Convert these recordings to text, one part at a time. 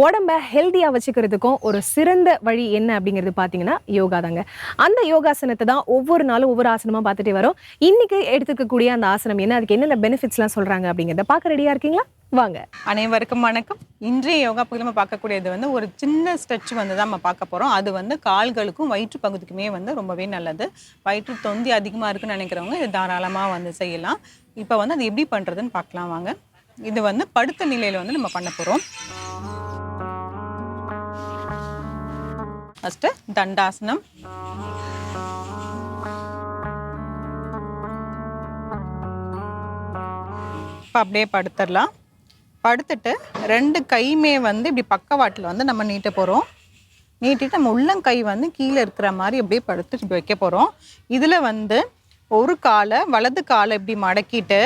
உடம்ப ஹெல்த்தியாக வச்சுக்கிறதுக்கும் ஒரு சிறந்த வழி என்ன அப்படிங்கிறது பார்த்தீங்கன்னா யோகா தாங்க. அந்த யோகாசனத்தை தான் ஒவ்வொரு நாளும் ஒவ்வொரு ஆசனமாக பார்த்துட்டே வரோம். இன்றைக்கி எடுத்துக்கக்கூடிய அந்த ஆசனம் என்ன? அதுக்கு என்னென்ன பெனிஃபிட்ஸ்லாம் சொல்கிறாங்க அப்படிங்கிறத பார்க்க ரெடியாக இருக்கீங்களா? வாங்க. அனைவருக்கும் வணக்கம். இன்றைய யோகா பகுதியில் நம்ம பார்க்கக்கூடியது வந்து ஒரு சின்ன ஸ்ட்ரெச் வந்து தான் நம்ம பார்க்க போகிறோம் அது வந்து கால்களுக்கும் வயிற்று பகுதிக்குமே வந்து ரொம்பவே நல்லது. வயிற்று தொந்தி அதிகமாக இருக்குன்னு நினைக்கிறவங்க இது தாராளமாக வந்து செய்யலாம். இப்போ வந்து அது எப்படி பண்ணுறதுன்னு பார்க்கலாம் வாங்க. இது வந்து படுத்த நிலையில் வந்து நம்ம பண்ண போகிறோம் ஃபஸ்ட்டு தண்டாசனம் இப்போ அப்படியே படுத்துடலாம். படுத்துட்டு ரெண்டு கையுமே வந்து இப்படி பக்கவாட்டில் வந்து நம்ம நீட்ட போகிறோம் நீட்டிட்டு நம்ம உள்ளங்கை வந்து கீழே இருக்கிற மாதிரி அப்படியே படுத்து இப்படி வைக்க போகிறோம் இதில் வந்து ஒரு காலை வலது காலை இப்படி மடக்கிட்டு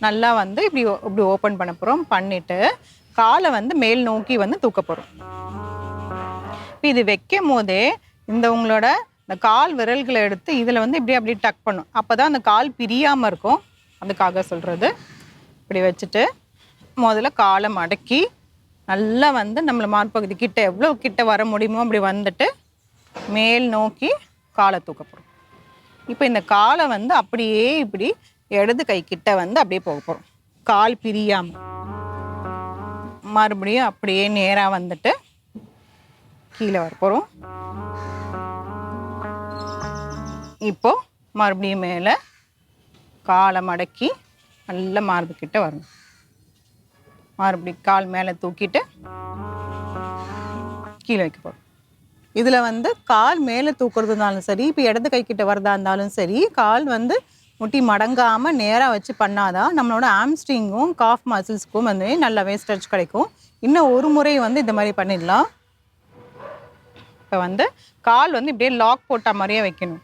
நல்லா வந்து இப்படி ஓ- இப்படி ஓப்பன் பண்ண போகிறோம் பண்ணிவிட்டு காலை வந்து மேல் நோக்கி வந்து தூக்க போகிறோம் இப்போ இது வைக்கும் போதே இந்த உங்களோட இந்த கால் விரல்களை எடுத்து இதில் வந்து இப்படி அப்படி டக் பண்ணும். அப்போ தான் அந்த கால் பிரியாமல் இருக்கும். அதுக்காக சொல்கிறது இப்படி வச்சுட்டு முதல்ல காலை மடக்கி நல்லா வந்து நம்மளை மார்பகுதி கிட்ட எவ்வளோ கிட்ட வர முடியுமோ அப்படி வந்துட்டு மேல் நோக்கி காலை தூக்கப்படும் இப்போ இந்த காலை வந்து அப்படியே இப்படி இடது கை கிட்ட வந்து அப்படியே போக போகிறோம் கால் பிரியாமல் மறுபடியும் அப்படியே நேராக வந்துட்டு கீழே வர போகிறோம் இப்போ மறுபடியும் மேலே காலை மடக்கி நல்ல மார்பு கிட்ட வரணும். மறுபடி கால் மேலே தூக்கிட்டு கீழே வைக்க போகிறோம் இதில் வந்து கால் மேலே தூக்குறதுனாலும் சரி இப்போ இடது கை கிட்ட வரதா இருந்தாலும் சரி கால் வந்து முட்டி மடங்காமல் நேராக வச்சு பண்ணாதான் நம்மளோட ஆம்ஸ்ட்ரிங்கும் காஃப் மசில்ஸ்க்கும் வந்து நல்லாவே ஸ்ட்ரெச் கிடைக்கும். இன்னும் ஒரு முறை வந்து இந்த மாதிரி பண்ணிடலாம். இப்போ வந்து கால் வந்து இப்படியே லாக் போட்ட மாதிரியே வைக்கணும்.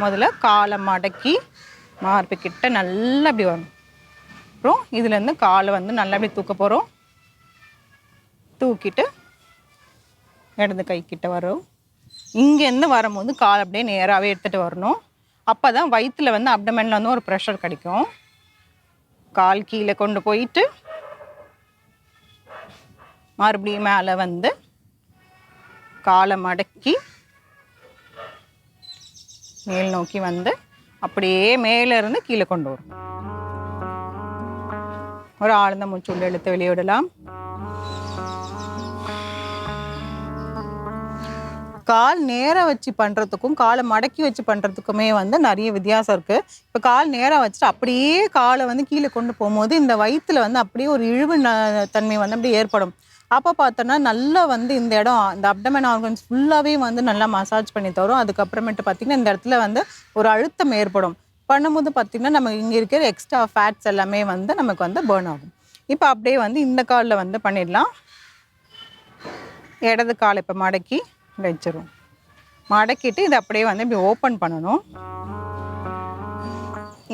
முதல்ல காலை மடக்கி மார்பு கிட்ட நல்லா இப்படி வரணும். அப்புறம் இதுலேருந்து காலை வந்து நல்லா இப்படி தூக்க போகிறோம் தூக்கிட்டு இடது கை கிட்ட வரும் இங்கேருந்து வரும்போது கால் அப்படியே நேராகவே எடுத்துகிட்டு வரணும். அப்போ தான் வயிற்றில் வந்து அப்டமெனில் வந்து ஒரு ப்ரெஷர் கிடைக்கும். கால் கீழே கொண்டு போயிட்டு மறுபடியும் மேலே வந்து காலை மடக்கி மேல் நோக்கி வந்து அப்படியே மேலே இருந்து கீழே கொண்டு வரும். ஒரு ஆழ்ந்த மூச்சுள்ள உள்ள வெளியே வெளியிடலாம் கால் நேராக வச்சு பண்ணுறதுக்கும் காலை மடக்கி வச்சு பண்ணுறதுக்குமே வந்து நிறைய வித்தியாசம் இருக்குது இப்போ கால் நேராக வச்சுட்டு அப்படியே காலை வந்து கீழே கொண்டு போகும்போது இந்த வயிற்றில் வந்து அப்படியே ஒரு இழிவு ந- தன்மை வந்து அப்படியே ஏற்படும். அப்போ பார்த்தோன்னா நல்லா வந்து இந்த இடம் இந்த அப்டமன் ஆர்கன்ஸ் ஃபுல்லாகவே வந்து நல்லா மசாஜ் பண்ணி தரும். அதுக்கப்புறமேட்டு பார்த்திங்கன்னா இந்த இடத்துல வந்து ஒரு அழுத்தம் ஏற்படும். பண்ணும்போது பார்த்திங்கன்னா நம்ம இங்கே இருக்கிற எக்ஸ்ட்ரா ஃபேட்ஸ் எல்லாமே வந்து நமக்கு வந்து பேர்ன் ஆகும். இப்போ அப்படியே வந்து இந்த காலில் வந்து பண்ணிடலாம். இடது காலை இப்போ மடக்கி வச்சிரும் மடக்கிட்டு இதை அப்படியே வந்து இப்படி ஓப்பன் பண்ணணும்.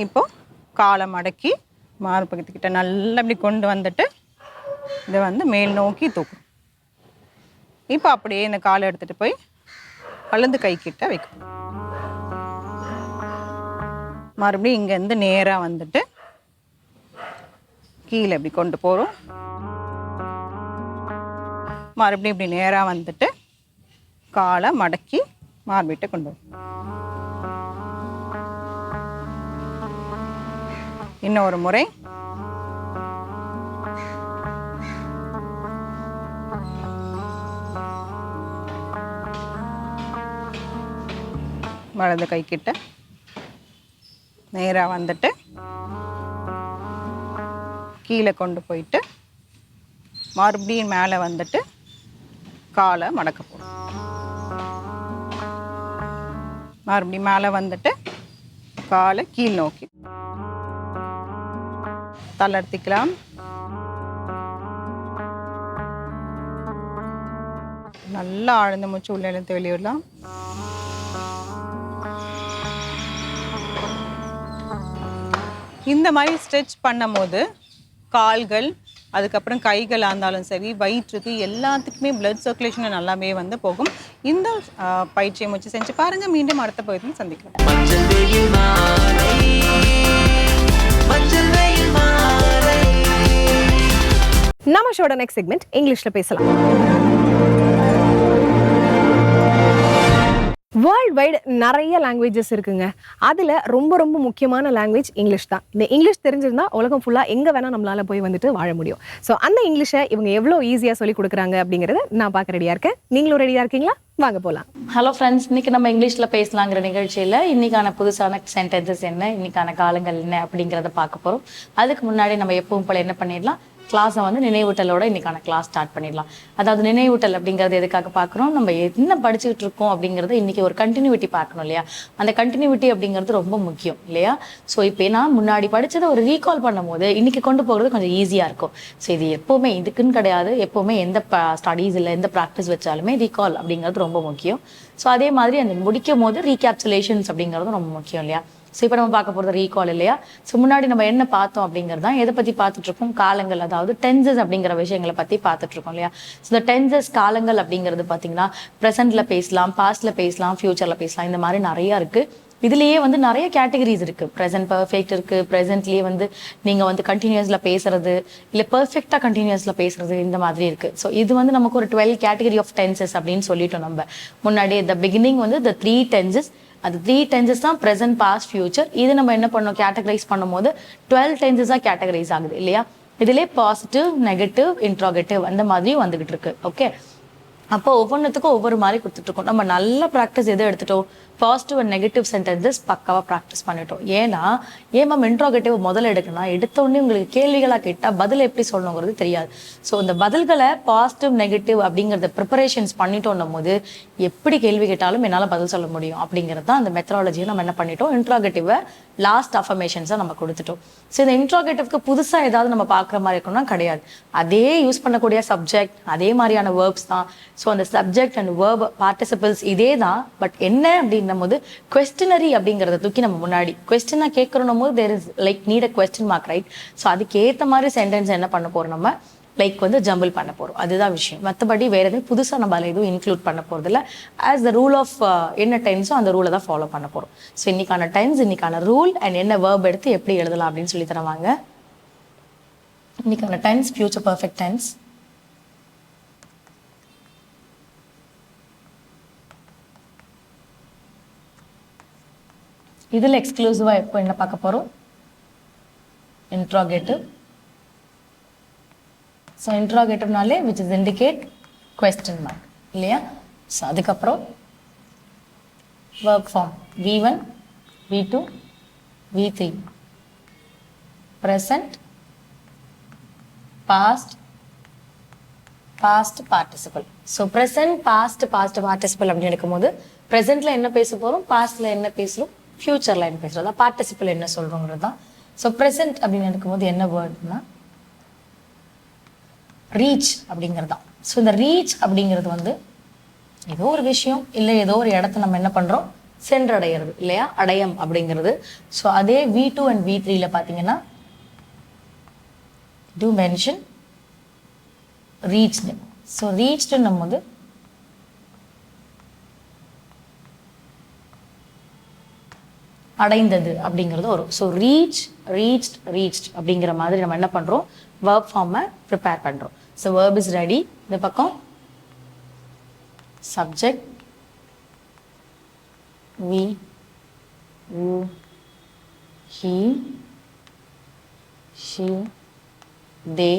இப்போது காலை மடக்கி மார்பகத்துக்கிட்ட நல்லா இப்படி கொண்டு வந்துட்டு இதை வந்து மேல் நோக்கி தூக்கும் இப்போ அப்படியே இந்த காலை எடுத்துகிட்டு போய் வலது கை கிட்ட வைக்கும் மறுபடியும் இங்கேருந்து நேராக வந்துட்டு கீழே இப்படி கொண்டு போகிறோம் மறுபடியும் இப்படி நேராக வந்துட்டு காலை மடக்கி மார்பிட்ட கொண்டு வரும். இன்னொரு முறை வலது கை கிட்ட நேராக வந்துட்டு கீழே கொண்டு போயிட்டு மறுபடியும் மேலே வந்துட்டு காலை மடக்க போடும் மறுபடியும் மேலே வந்துட்டு காலை கீழ் நோக்கி. தளர்த்திக்கலாம். நல்லா ஆழ்ந்த மூச்சு உள்ள இழுத்து வெளியிடலாம். இந்த மாதிரி ஸ்ட்ரெச் பண்ணும்போது கால்கள் அதுக்கப்புறம் கைகளாக இருந்தாலும் சரி வயிற்றுக்கு எல்லாத்துக்குமே பிளட் சர்க்குலேஷன் நல்லாவே வந்து போகும். இந்த பயிற்சியை முயற்சி செஞ்சு பாருங்க. மீண்டும் அடுத்த பகுதியில் சந்திக்கலாம். நம்ம ஷோட நெக்ஸ்ட் செக்மெண்ட் இங்கிலீஷ்ல பேசலாம். வேர்ல்ட் வைடு நிறைய லாங்குவேஜஸ் இருக்குங்க. அதில் ரொம்ப ரொம்ப முக்கியமான லாங்குவேஜ் இங்கிலீஷ் தான். இந்த இங்கிலீஷ் தெரிஞ்சிருந்தா உலகம் ஃபுல்லாக எங்கே வேணால் நம்மளால் போய் வந்துட்டு வாழ முடியும். ஸோ அந்த இங்கிலீஷை இவங்க எவ்வளோ ஈஸியாக சொல்லி கொடுக்குறாங்க அப்படிங்கிறத நான் பார்க்க ரெடியாக இருக்கேன். நீங்களும் ரெடியாக இருக்கீங்களா? வாங்க போகலாம் ஹலோ ஃப்ரெண்ட்ஸ் இன்னைக்கு நம்ம இங்கிலீஷில் பேசலாங்கிற நிகழ்ச்சியில் இன்னைக்கான புதுசான சென்டென்சஸ் என்ன இன்னைக்கான காலங்கள் என்ன அப்படிங்கிறத பார்க்க போகிறோம் அதுக்கு முன்னாடி நம்ம எப்பவும் போல் என்ன பண்ணிடலாம்? கிளாஸை வந்து நினைவூட்டலோட இன்னைக்கான கிளாஸ் ஸ்டார்ட் பண்ணிடலாம். அதாவது நினைவூட்டல் அப்படிங்கிறது எதுக்காக பார்க்குறோம்? நம்ம என்ன படிச்சுட்டு இருக்கோம் அப்படிங்கிறது இன்னைக்கு ஒரு கண்டினியூட்டி பார்க்கணும் இல்லையா? அந்த கண்டினியூட்டி அப்படிங்கிறது ரொம்ப முக்கியம் இல்லையா? ஸோ இப்போ நான் முன்னாடி படிச்சதை ஒரு ரீகால் பண்ணும்போது இன்னைக்கு கொண்டு போகிறது கொஞ்சம் ஈஸியாக இருக்கும். ஸோ இது எப்போவுமே இதுக்குன்னு கிடையாது. எப்போவுமே எந்த ஸ்டடீஸ் இல்லை எந்த ப்ராக்டிஸ் வச்சாலுமே ரீகால் அப்படிங்கிறது ரொம்ப முக்கியம். ஸோ அதே மாதிரி அந்த முடிக்கும் போது ரீகேப்சுலேஷன்ஸ் அப்படிங்கிறது ரொம்ப முக்கியம் இல்லையா? ஸோ இப்போ நம்ம பார்க்க போகிறது ரீகால் இல்லையா? ஸோ முன்னாடி நம்ம என்ன பார்த்தோம் அப்படிங்கிறது தான் எதை பற்றி பார்த்துட்ருக்கோம் காலங்கள் அதாவது டென்சஸ் அப்படிங்கிற விஷயங்களை பற்றி பார்த்துட்ருக்கோம் இல்லையா? ஸோ இந்த டென்சஸ் காலங்கள் அப்படிங்கிறது பார்த்தீங்கன்னா ப்ரெசென்ட்டில் பேசலாம் பாஸ்ட்ல பேசலாம் ஃப்யூச்சரில் பேசலாம் இந்த மாதிரி நிறைய இருக்கு. இதுலேயே வந்து நிறைய கேட்டகரிஸ் இருக்குது ப்ரெசென்ட் பர்ஃபெக்ட் இருக்கு. ப்ரெசென்ட்லேயே வந்து நீங்கள் வந்து கண்டினியூஸ்ல பேசுறது இல்லை பர்ஃபெக்டாக கண்டினியூஸில் பேசுறது இந்த மாதிரி இருக்கு. ஸோ இது வந்து நமக்கு ஒரு டுவெல் கேட்டகரி ஆஃப் டென்சஸ் அப்படின்னு சொல்லிட்டோம் நம்ம. முன்னாடி த பிகினிங் வந்து த த்ரீ டென்சஸ் அது த்ரீ டென்சஸ் தான் ப்ரெசென்ட் பாஸ்ட் ஃபியூச்சர் இது நம்ம என்ன பண்ணோம்? கேட்டகரைஸ் பண்ணும்போது டுவெல் டென்சஸாக கேட்டகரைஸ் ஆகுது இல்லையா? இதிலே பாசிட்டிவ் நெகட்டிவ் இன்ட்ராகேட்டிவ் அந்த மாதிரியும் வந்துகிட்டு இருக்கு. ஓகே அப்போ ஒவ்வொன்றுத்துக்கும் ஒவ்வொரு மாதிரி கொடுத்துட்ருக்கோம் நம்ம நல்ல ப்ராக்டிஸ் எதை எடுத்துட்டோம்? பாசிட்டிவ் அண்ட் நெகட்டிவ் சென்டென்சஸ் பக்காவாக ப்ராக்டிஸ் பண்ணிட்டோம். ஏன்னா ஏன் மேம் இன்ட்ரோகேட்டிவ் முதல்ல எடுக்கணும் எடுத்தோடனே உங்களுக்கு கேள்விகளாக கேட்டால் பதில் எப்படி சொல்லணுங்கிறது தெரியாது. ஸோ இந்த பதில்களை பாசிட்டிவ் நெகட்டிவ் அப்படிங்கிறத ப்ரிப்பரேஷன்ஸ் பண்ணிட்டோன்னும் போது எப்படி கேள்வி கேட்டாலும் என்னால் பதில் சொல்ல முடியும். அப்படிங்கிறது தான் அந்த மெத்தடாலஜியை நம்ம என்ன பண்ணிட்டோம்? இன்ட்ராகேட்டிவை லாஸ்ட் அஃபர்மேஷன்ஸை நம்ம கொடுத்துட்டோம். ஸோ இந்த இன்ட்ராகேட்டிவ்க்கு புதுசாக ஏதாவது நம்ம பார்க்குற மாதிரி இருக்கணும்னா கிடையாது. அதே யூஸ் பண்ணக்கூடிய சப்ஜெக்ட் அதே மாதிரியான வேர்ப்ஸ் தான். ஸோ அந்த சப்ஜெக்ட் அண்ட் வேர்ப் பார்ட்டிசிபிள்ஸ் இதே தான். பட் என்ன அப்படின்னு அப்படின்னும் போது கொஸ்டினரி அப்படிங்கிறத தூக்கி நம்ம முன்னாடி கொஸ்டினாக கேட்கறோம் போது there is like need a question mark right so அதுக்கேற்ற மாதிரி சென்டென்ஸ் என்ன பண்ண போறோம் நம்ம? லைக் வந்து ஜம்பிள் பண்ண போறோம். அதுதான் விஷயம். மற்றபடி வேற எதுவும் புதுசாக நம்ம அதில் எதுவும் இன்க்ளூட் பண்ண போறது ஆஸ் த ரூல் ஆஃப் என்ன டைம்ஸோ அந்த ரூலை தான் ஃபாலோ பண்ண போறோம். ஸோ இன்னைக்கான டைம்ஸ் இன்னைக்கான ரூல் அண்ட் என்ன வேர்ப் எடுத்து எப்படி எழுதலாம் அப்படின்னு சொல்லி தருவாங்க இன்னைக்கான டைம்ஸ் ஃபியூச்சர் பர்ஃபெக்ட் டைம்ஸ் இதில் எக்ஸ்க்ளூசிவாக எப்போ என்ன பார்க்க போகிறோம் interrogative so இன்ட்ராகேட்டிவ்னாலே which is indicate question mark இல்லையா? ஸோ அதுக்கப்புறம் work form V one V two V three present past past participle so present past past participle அப்படின்னு எடுக்கும்போது ப்ரெசென்ட்டில் என்ன பேச போகிறோம் பாஸ்டில் என்ன பேசுகிறோம் ஃப்யூச்சரில் என்ன பேசுகிறதா பார்ட்டிசிபிள் என்ன சொல்கிறோங்கிறது தான். ஸோ ப்ரெசென்ட் அப்படின்னு எடுக்கும்போது என்ன வேர்ட்னா ரீச் அப்படிங்கிறது தான். ஸோ இந்த ரீச் அப்படிங்கிறது வந்து ஏதோ ஒரு விஷயம் இல்லை ஏதோ ஒரு இடத்த நம்ம என்ன பண்ணுறோம் சென்றடைகிறது இல்லையா? அடையம் அப்படிங்கிறது. ஸோ அதே வி டூ அண்ட் வி த்ரீல பார்த்தீங்கன்னா டூ மென்ஷன் ரீச்னு ஸோ ரீச்டுன்னும் போது அடைந்தது அப்படிங்கிறது வரும். ஸோ ரீச் ரீச்ட் ரீச்ட் அப்படிங்கிற மாதிரி நம்ம என்ன பண்ணுறோம் verb ஃபார்மை ப்ரிப்பேர் பண்ணுறோம் ஸோ வேர்ப் இஸ் ரெடி இந்த பக்கம் subject we you he she they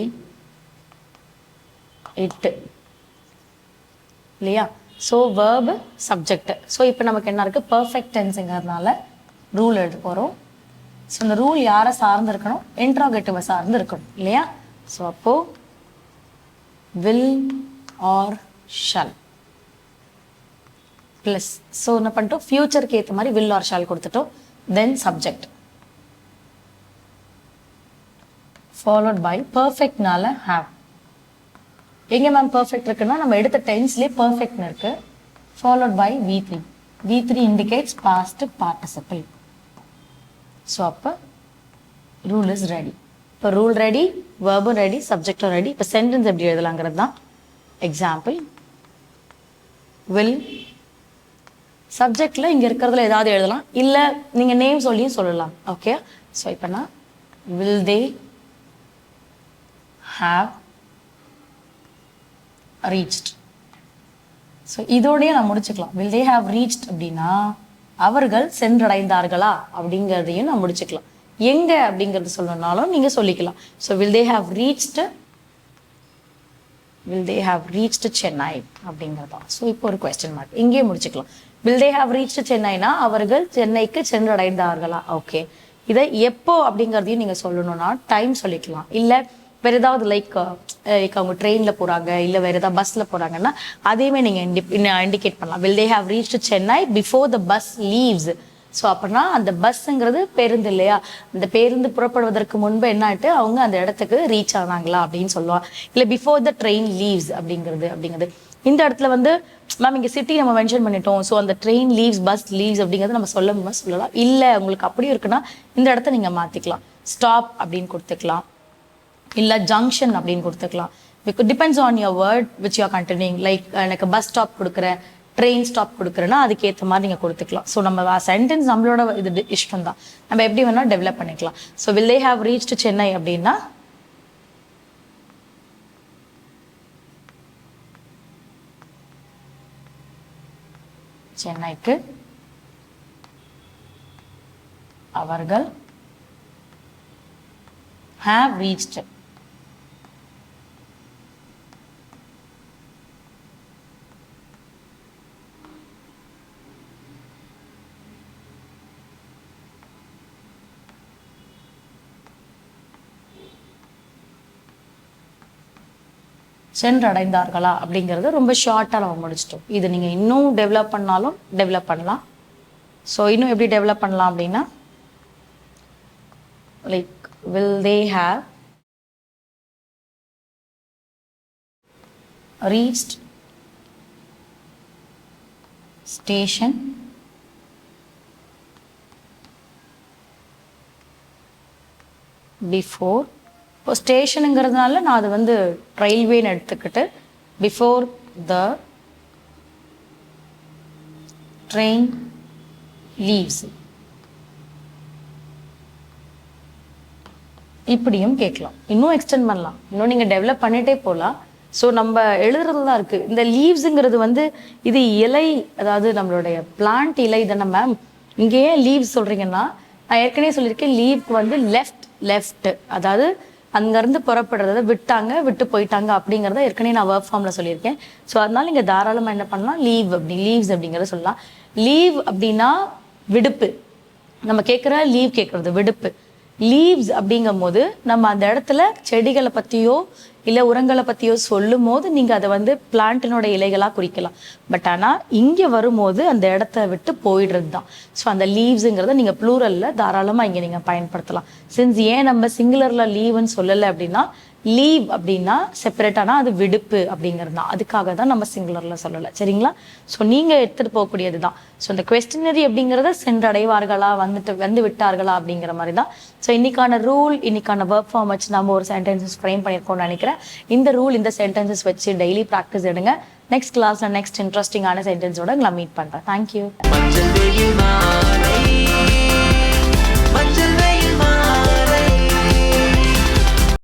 it இல்லையா? ஸோ வேர்பு சப்ஜெக்ட் ஸோ இப்போ நமக்கு என்ன இருக்குது பர்ஃபெக்ட் டென்ஸுங்கிறதுனால ரூல் எழுத போகிறோம் ஸோ இந்த ரூல் யாரை சார்ந்து இருக்கணும்? இன்ட்ராகேட்டிவை சார்ந்து இருக்கணும். இல்லையா? ஸோ அப்போ will or shall plus so என்ன பண்ணிட்டோம்? ஃபியூச்சருக்கு ஏற்ற மாதிரி வில் ஆர் ஷால் கொடுத்துட்டோம். தென் சப்ஜெக்ட் ஃபாலோட் பை பர்ஃபெக்ட்னால ஹாவ் எங்கே மேம் பர்ஃபெக்ட் இருக்குன்னா நம்ம எடுத்த டென்ஸ்லேயே பர்ஃபெக்ட்னு இருக்குது followed by V three V three indicates past participle so அப்போ ரூல் இஸ் ரெடி இப்போ ரூல் ரெடி வேர்பும் ரெடி சப்ஜெக்டும் ரெடி இப்போ சென்டென்ஸ் எப்படி எழுதலாங்கிறது தான் எக்ஸாம்பிள் வில் சப்ஜெக்டில் இங்கே இருக்கிறதுல ஏதாவது எழுதலாம். இல்லை நீங்கள் நேம் சொல்லியும் சொல்லலாம். ஓகே ஸோ இப்போ நான் will they have reached so இதோடய நான் முடிச்சுக்கலாம். வில் தே ஹாவ் ரீச்ட் அப்படின்னா அவர்கள் சென்றடைந்தார்களா அப்படிங்கிறதையும் நான் முடிச்சுக்கலாம். எங்க அப்படிங்கிறது சொல்லணும்னாலும் நீங்க சொல்லிக்கலாம். So will they have reached will they have reached Chennai அப்படிங்கிறதா? ஸோ இப்போ ஒரு கொஸ்டின் மார்க் இங்கேயே முடிச்சுக்கலாம். வில் தே ஹாவ் ரீச்டு சென்னைனா அவர்கள் சென்னைக்கு சென்றடைந்தார்களா? ஓகே இதை எப்போ அப்படிங்கிறதையும் நீங்க சொல்லணும்னா டைம் சொல்லிக்கலாம். இல்லை வேற ஏதாவது லைக் லைக் அவங்க ட்ரெயினில் போறாங்க இல்லை வேற ஏதாவது பஸ்ல போறாங்கன்னா அதையுமே நீங்க இண்டிகேட் பண்ணலாம். Will they have reached Chennai before the bus leaves so அப்படின்னா அந்த பஸ்ஸுங்கிறது பேருந்து இல்லையா? அந்த பேருந்து புறப்படுவதற்கு முன்பு என்ன அவங்க அந்த இடத்துக்கு ரீச் ஆனாங்களா அப்படின்னு சொல்லுவாங்க. இல்லை பிஃபோர் த ட்ரெயின் லீவ்ஸ் அப்படிங்கிறது அப்படிங்கிறது. இந்த இடத்துல வந்து மேம் இங்கே சிட்டி நம்ம மென்ஷன் பண்ணிட்டோம். ஸோ அந்த ட்ரெயின் லீவ்ஸ் பஸ் லீவ்ஸ் அப்படிங்கிறது நம்ம சொல்ல முடியுமா சொல்லலாம். இல்லை உங்களுக்கு அப்படியும் இருக்குன்னா இந்த இடத்த நீங்கள் மாற்றிக்கலாம் ஸ்டாப் அப்படின்னு கொடுத்துக்கலாம். இல்லை ஜங்ஷன் அப்படின்னு கொடுத்துக்கலாம். Because depends on your word which you are continuing like எனக்கு பஸ் ஸ்டாப் கொடுக்குறேன் ட்ரெயின் ஸ்டாப் கொடுக்குறேன்னா அதுக்கேற்ற மாதிரி நீங்கள் கொடுத்துக்கலாம். ஸோ நம்ம சென்டென்ஸ் நம்மளோட இது இஷ்டம் தான் நம்ம எப்படி வேணால் டெவலப் பண்ணிக்கலாம். So will they have reach Chennai அப்படின்னா? சென்னைக்கு அவர்கள் ஹாவ் reached சென்றடைந்தார்களா அப்படிங்கிறது ரொம்ப ஷார்ட்டாக நம்ம முடிச்சிட்டோம். இது நீங்கள் இன்னும் டெவலப் பண்ணாலும் டெவலப் பண்ணலாம். ஸோ இன்னும் எப்படி டெவலப் பண்ணலாம் அப்படின்னா like will they have reached station before இப்போ ஸ்டேஷனுங்கிறதுனால நான் அது வந்து ரயில்வேன்னு எடுத்துக்கிட்டு பிஃபோர் த ட்ரெயின் லீவ்ஸ் இப்படியும் கேட்கலாம். இன்னும் எக்ஸ்டெண்ட் பண்ணலாம். இன்னும் நீங்கள் டெவலப் பண்ணிட்டே போகலாம் ஸோ நம்ம எழுதுறது தான் இருக்குது இந்த லீவ்ஸுங்கிறது வந்து இது இலை அதாவது நம்மளுடைய பிளான்ட் இலை தானே மேம் இங்கே ஏன் லீவ்ஸ் சொல்கிறீங்கன்னா நான் ஏற்கனவே சொல்லியிருக்கேன் லீவ்க்கு வந்து லெஃப்ட் லெஃப்ட் அதாவது அங்கேருந்து புறப்படுறத விட்டாங்க விட்டு போயிட்டாங்க அப்படிங்கிறத ஏற்கனவே நான் ஒர்க் ஃபார்மில் சொல்லியிருக்கேன். ஸோ அதனால நீங்கள் தாராளமாக என்ன பண்ணலாம்? லீவ் அப்படி லீவ்ஸ் அப்படிங்கிறத சொல்லலாம். லீவ் அப்படின்னா விடுப்பு. நம்ம கேட்குற லீவ் கேட்குறது விடுப்பு. லீவ்ஸ் அப்படிங்கும் போது நம்ம அந்த இடத்துல செடிகளை பற்றியோ இல்லை உரங்களை பற்றியோ சொல்லும் போது நீங்கள் அதை வந்து பிளான்ட்டினோட இலைகளாக குறிக்கலாம். பட் ஆனால் இங்கே வரும்போது அந்த இடத்த விட்டு போயிடுறது தான் ஸோ அந்த லீவ்ஸுங்கிறத நீங்கள் ப்ளூரலில் தாராளமாக இங்கே நீங்கள் பயன்படுத்தலாம். சின்ஸ் ஏன் நம்ம சிங்குலரில் லீவுன்னு சொல்லலை அப்படின்னா லீவ் அப்படின்னா செப்பரேட்டானா அது விடுப்பு அப்படிங்கிறது தான் அதுக்காக தான் நம்ம சிங்குலரில் சொல்லலை. சரிங்களா? ஸோ நீங்கள் எடுத்துகிட்டு போகக்கூடியது தான் ஸோ இந்த கொஸ்டினரி அப்படிங்கிறத சென்றடைவார்களா? வந்துட்டு வந்து விட்டார்களா? அப்படிங்கிற மாதிரி தான் ஸோ இன்னைக்கான ரூல் இன்னைக்கான ஒர்க் ஃபார்ம் வச்சு நம்ம ஒரு சென்டென்சஸ் ஃப்ரேம் பண்ணியிருக்கோம்னு நினைக்கிறேன். இந்த ரூல் இந்த சென்டென்சஸ் வச்சு டெய்லி ப்ராக்டிஸ் எடுங்க. நெக்ஸ்ட் கிளாஸில் நெக்ஸ்ட் இன்ட்ரெஸ்டிங்கான சென்டென்ஸோட உங்களை மீட் பண்ணுறேன் தேங்க்யூ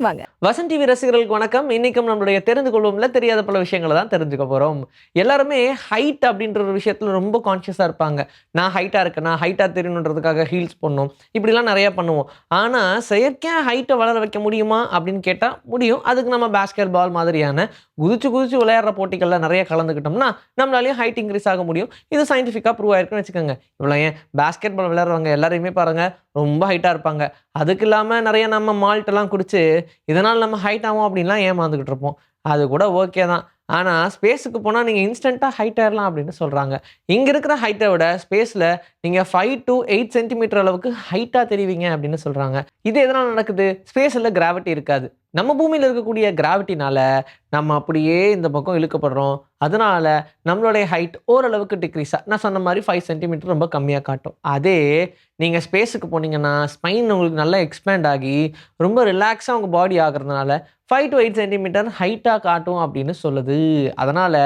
வாங்க. வசன் டிவி ரசிகர்களுக்கு வணக்கம். இன்னைக்கும் நம்மளுடைய தெரிந்து கொள்வோம்ல தெரியாத பல விஷயங்களை தான் தெரிஞ்சுக்க போகிறோம் எல்லாருமே ஹைட் அப்படின்ற ஒரு விஷயத்தில் ரொம்ப கான்ஷியஸாக இருப்பாங்க. நான் ஹைட்டாக இருக்கேன்? நான் ஹைட்டாக தெரியணுன்றதுக்காக ஹீல்ஸ் பண்ணோம் இப்படிலாம் நிறையா பண்ணுவோம். ஆனால் செயற்கையாக ஹைட்டை வளர வைக்க முடியுமா அப்படின்னு கேட்டால் முடியும். அதுக்கு நம்ம பேஸ்கெட் பால் மாதிரியான குதிச்சு குதிச்சு விளையாடுற போட்டிகளில் நிறைய கலந்துக்கிட்டோம்னா நம்மளாலேயும் ஹைட் இன்க்ரீஸ் ஆக முடியும். இது சயின்டிஃபிக்காக ப்ரூவ் ஆயிருக்குன்னு வச்சுக்கோங்க. இவ்வளோ ஏன்? பேஸ்கெட் பால் விளையாடுறவங்க எல்லாரையுமே பாருங்கள் ரொம்ப ஹைட்டாக இருப்பாங்க. அதுக்கு இல்லாமல் நிறைய நம்ம மால்ட்டெல்லாம் குடித்து இதனால் நம்ம ஹைட் ஆகும் அப்படின்லாம் ஏமாந்துக்கிட்டு இருப்போம். அது கூட ஓகே தான். ஆனால் ஸ்பேஸுக்கு போனால் நீங்கள் இன்ஸ்டண்ட்டாக ஹைட் ஆயிடலாம் அப்படின்னு சொல்கிறாங்க இங்கே இருக்கிற ஹைட்டை விட ஸ்பேஸில் நீங்கள் ஃபைவ் டு எயிட் சென்டிமீட்டர் அளவுக்கு ஹைட்டாக தெரிவிங்க அப்படின்னு சொல்கிறாங்க இது எதனால் நடக்குது? ஸ்பேஸில் கிராவிட்டி இருக்காது. நம்ம பூமியில் இருக்கக்கூடிய கிராவிட்டினால நம்ம அப்படியே இந்த பக்கம் இழுக்கப்படுறோம். அதனால நம்மளுடைய ஹைட் ஓரளவுக்கு டிக்ரீஸாக நான் சொன்ன மாதிரி ஃபைவ் சென்டிமீட்டர் ரொம்ப கம்மியாக காட்டும். அதே நீங்கள் ஸ்பேஸுக்கு போனீங்கன்னா ஸ்பைன் உங்களுக்கு நல்லா எக்ஸ்பேண்ட் ஆகி ரொம்ப ரிலாக்ஸாக உங்கள் பாடி ஆகிறதுனால ஃபைவ் டு எயிட் சென்டிமீட்டர் ஹைட்டாக காட்டும் அப்படின்னு சொல்லுது. அதனால்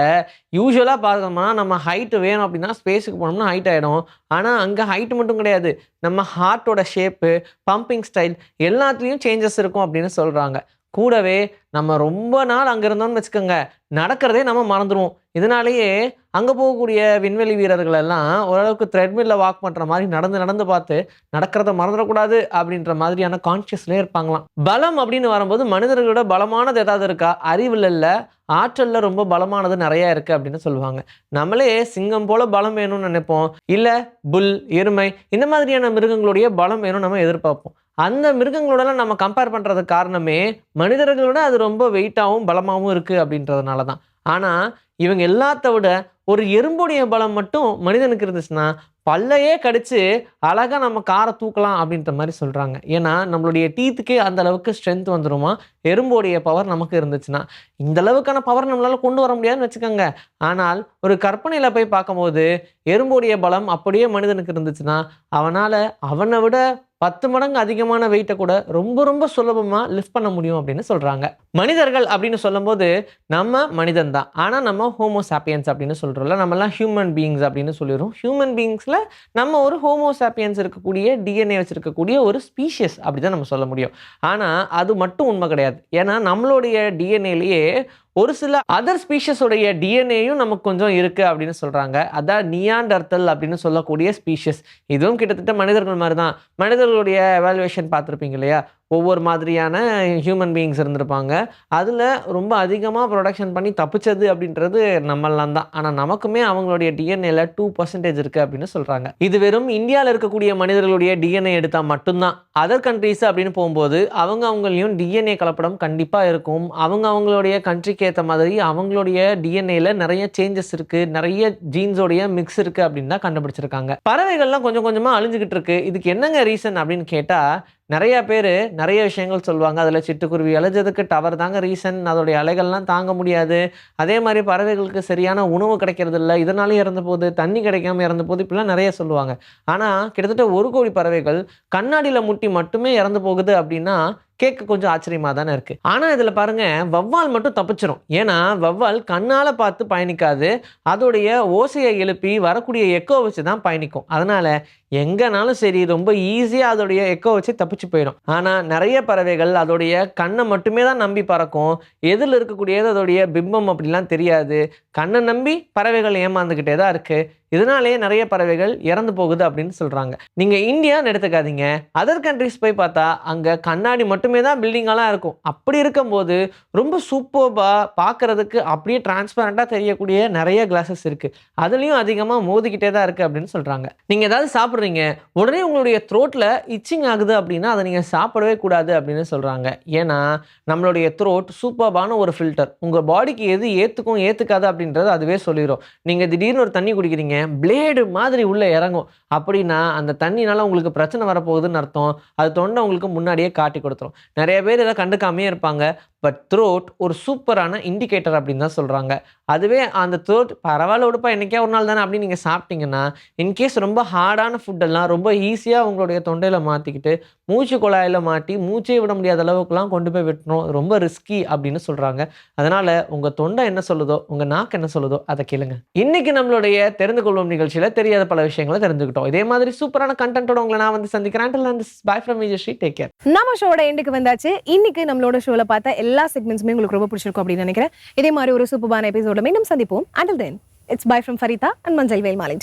யூஸ்வலாக பார்த்தோம்னா நம்ம ஹைட் வேணும் அப்படின்னா ஸ்பேஸுக்கு போனோம்னா ஹைட் ஆகிடும் ஆனால் அங்கே ஹைட் மட்டும் கிடையாது. நம்ம ஹார்ட்டோட ஷேப்பு பம்பிங் ஸ்டைல் எல்லாத்துலேயும் சேஞ்சஸ் இருக்கும் அப்படின்னு சொல்கிறாங்க கூடவே நம்ம ரொம்ப நாள் அங்கே இருந்தோம்னு வச்சுக்கோங்க நடக்கிறதே நம்ம மறந்துடுவோம் இதனாலேயே அங்கே போகக்கூடிய விண்வெளி வீரர்கள் எல்லாம் ஓரளவுக்கு த்ரெட்மில்ல வாக் பண்ணுற மாதிரி நடந்து நடந்து பார்த்து நடக்கிறத மறந்துடக்கூடாது அப்படின்ற மாதிரியான கான்ஷியஸ்லேயே இருப்பாங்களாம். பலம் அப்படின்னு வரும்போது மனிதர்களோட பலமானது ஏதாவது இருக்கா? அறிவில் இல்லை. ஆற்றலில் ரொம்ப பலமானது நிறையா இருக்குது அப்படின்னு சொல்லுவாங்க. நம்மளே சிங்கம் போல பலம் வேணும்னு நினைப்போம். இல்லை புல் எருமை இந்த மாதிரியான மிருகங்களுடைய பலம் வேணும் நம்ம எதிர்பார்ப்போம். அந்த மிருகங்களோடலாம் நம்ம கம்பேர் பண்ணுறதுக்கு காரணமே மனிதர்களோட அது ரொம்ப வெயிட்டாகவும் பலமாகவும் இருக்குது அப்படின்றதுனால தான் ஆனால் இவங்க எல்லாத்த விட ஒரு எறும்புடைய பலம் மட்டும் மனிதனுக்கு இருந்துச்சுன்னா பல்லையே கடிச்சு அழகாக நம்ம காரை தூக்கலாம் அப்படின்ற மாதிரி சொல்கிறாங்க ஏன்னா நம்மளுடைய டீத்துக்கே அந்த அளவுக்கு ஸ்ட்ரென்த் வந்துருமா? எறும்போடைய பவர் நமக்கு இருந்துச்சுன்னா. இந்த அளவுக்கான பவர் நம்மளால கொண்டு வர முடியாதுன்னு வச்சுக்கோங்க. ஆனால் ஒரு கற்பனையில் போய் பார்க்கும்போது எறும்போடைய பலம் அப்படியே மனிதனுக்கு இருந்துச்சுன்னா அவனால் அவனை விட பத்து மடங்கு அதிகமான வெயிட்டை கூட ரொம்ப ரொம்ப சுலபமாக லிஃப்ட் பண்ண முடியும் அப்படின்னு சொல்கிறாங்க மனிதர்கள் அப்படின்னு சொல்லும்போது நம்ம மனிதன் தான். ஆனால் நம்ம ஹோமோ சாப்பியன்ஸ் அப்படின்னு சொல்கிறோம்ல நம்மலாம் ஹியூமன் பீயிங்ஸ் அப்படின்னு சொல்லிடுறோம். ஹியூமன் பீயிங்ஸில் நம்ம ஒரு ஹோமோ சாப்பியன்ஸ் இருக்கக்கூடிய டிஎன்ஏ வச்சுருக்கக்கூடிய ஒரு ஸ்பீஷியஸ் அப்படி தான் நம்ம சொல்ல முடியும். ஆனால் அது மட்டும் உண்மை கிடையாது. ஏன்னா நம்மளுடைய டிஎன்ஏலேயே ஒரு சில அதர் ஸ்பீஷஸோடைய டிஎன்ஏயும் நமக்கு கொஞ்சம் இருக்குது அப்படின்னு சொல்கிறாங்க அதான் நியாண்டர்த்தல் அப்படின்னு சொல்லக்கூடிய ஸ்பீஷஸ் இதுவும் கிட்டத்தட்ட மனிதர்கள் மாதிரி தான் மனிதர்களுடைய எவாலுவேஷன் பார்த்துருப்பீங்க இல்லையா? ஒவ்வொரு மாதிரியான ஹியூமன் பீயிங்ஸ் இருந்திருப்பாங்க. அதில் ரொம்ப அதிகமாக ப்ரொடக்ஷன் பண்ணி தப்பிச்சது அப்படின்றது நம்மளாம் தான். ஆனால் நமக்குமே அவங்களுடைய டிஎன்ஏல டூ பர்சன்டேஜ் இருக்குது அப்படின்னு சொல்கிறாங்க இது வெறும் இந்தியாவில் இருக்கக்கூடிய மனிதர்களுடைய டிஎன்ஏ எடுத்தால் மட்டும்தான். அதர் கண்ட்ரீஸ் அப்படின்னு போகும்போது அவங்க அவங்களையும் டிஎன்ஏ கலப்படம் கண்டிப்பாக இருக்கும். அவங்க அவங்களுடைய கண்ட்ரிக்கு ஏற்ற மாதிரி அவங்களுடைய டிஎன்ஏல நிறைய சேஞ்சஸ் இருக்குது நிறைய ஜீன்ஸோடைய மிக்ஸ் இருக்குது அப்படின்னு தான் கண்டுபிடிச்சிருக்காங்க. பறவைகள்லாம் கொஞ்சம் கொஞ்சமாக அழிஞ்சுக்கிட்டு இருக்கு. இதுக்கு என்னங்க ரீசன் அப்படின்னு கேட்டால் நிறைய பேர் நிறைய விஷயங்கள் சொல்லுவாங்க. அதில் சிட்டுக்குருவி அழைஞ்சதுக்கு டவர் தாங்க ரீசன் அதோடைய அலைகள்லாம் தாங்க முடியாது. அதே மாதிரி பறவைகளுக்கு சரியான உணவு கிடைக்கிறது இல்லை இறந்து இறந்த போது தண்ணி கிடைக்காம இறந்து போது இப்படிலாம் நிறைய சொல்லுவாங்க. ஆனால் கிட்டத்தட்ட ஒரு கோடி பறவைகள் கண்ணாடியில் முட்டி மட்டுமே இறந்து போகுது அப்படின்னா கேட்க கொஞ்சம் ஆச்சரியமாக தானே இருக்குது ஆனால் இதில் பாருங்கள் வவ்வால் மட்டும் தப்பிச்சிடும் ஏன்னா வவ்வால் கண்ணால் பார்த்து பயணிக்காது. அதோடைய ஓசையை எழுப்பி வரக்கூடிய எக்கோ வச்சு தான் பயணிக்கும். அதனால் எங்கேனாலும் சரி ரொம்ப ஈஸியாக அதோடைய எக்கோ வச்சு தப்பிச்சு போயிடும். ஆனால் நிறைய பறவைகள் அதோடைய கண்ணை மட்டுமே தான் நம்பி பறக்கும். எதில் இருக்கக்கூடியது அதோடைய பிம்பம் அப்படிலாம் தெரியாது. கண்ணை நம்பி பறவைகள் ஏமாந்துக்கிட்டே தான் இருக்குது இதனாலேயே நிறைய பறவைகள் இறந்து போகுது அப்படின்னு சொல்கிறாங்க நீங்கள் இந்தியான்னு எடுத்துக்காதீங்க. அதர் கண்ட்ரிஸ் போய் பார்த்தா அங்கே கண்ணாடி மட்டுமே தான் பில்டிங்கெல்லாம் இருக்கும். அப்படி இருக்கும்போது ரொம்ப சூப்பர்பாக பார்க்குறதுக்கு அப்படியே டிரான்ஸ்பரண்ட்டாக தெரியக்கூடிய நிறைய கிளாஸஸ் இருக்குது அதுலேயும் அதிகமாக மோதிக்கிட்டே தான் இருக்குது அப்படின்னு சொல்கிறாங்க நீங்கள் ஏதாவது சாப்பிட்றீங்க உடனே உங்களுடைய த்ரோட்டில் இச்சிங் ஆகுது அப்படின்னா அதை நீங்கள் சாப்பிடவே கூடாது அப்படின்னு சொல்கிறாங்க ஏன்னா நம்மளுடைய த்ரோட் சூப்பர்பான ஒரு ஃபில்டர் உங்கள் பாடிக்கு எது ஏற்றுக்கும் ஏற்றுக்காது அப்படின்றது அதுவே சொல்லிடும் நீங்கள் திடீர்னு ஒரு தண்ணி குடிக்கிறீங்க பிளேடு மாதிரி உள்ளே இறங்கும். அப்படின்னா அந்த தண்ணினால உங்களுக்கு பிரச்சனை வரப்போகுதுன்னு அர்த்தம். அது தொண்டை உங்களுக்கு முன்னாடியே காட்டி கொடுத்துரும். நிறைய பேர் இதை கண்டுக்காமையே இருப்பாங்க. பட் த்ரோட் ஒரு சூப்பரான இண்டிகேட்டர் அப்படின்னு தான் சொல்கிறாங்க அதுவே அந்த த்ரோட் பரவாயில்ல விடுப்பா என்றைக்கே ஒரு நாள் தானே அப்படின்னு நீங்கள் சாப்பிட்டீங்கன்னா இன்கேஸ் ரொம்ப ஹார்டான ஃபுட்டெல்லாம் ரொம்ப ஈஸியாக உங்களுடைய தொண்டையில் மாற்றிக்கிட்டு மூச்சு குழாயில் மாட்டி மூச்சே விட முடியாத அளவுக்குலாம் கொண்டு போய் விட்டுரும் ரொம்ப ரிஸ்கி அப்படின்னு சொல்கிறாங்க அதனால் உங்கள் தொண்டை என்ன சொல்லுதோ உங்கள் நாக்கு என்ன சொல்லுதோ அதை கேளுங்க. இன்னைக்கு நம்மளுடைய தெரிந்து கொள்வோம் நிகழ்ச்சியில். தெரியாத பல விஷயங்களை தெரிஞ்சுக்கிட்டோம். இதே மாதிரி சூப்பரான கண்டென்ட்டோட உங்களை நான் வந்து சந்திக்கிறேன். Bye from Vijayasri take care நம்ம ஷோட எண்டுக்கு வந்தாச்சு. இன்னைக்கு நம்மளோட ஷோல பார்த்த எல்லா செக்மெண்ட்ஸுமே உங்களுக்கு ரொம்ப பிடிச்சிருக்கும் அப்படின்னு நினைக்கிறேன். இதே மாதிரி ஒரு சூப்பரான எபிசோட மீண்டும் சந்திப்போம். Until then it's bye from Farida and மஞ்சள் வேல் மாலை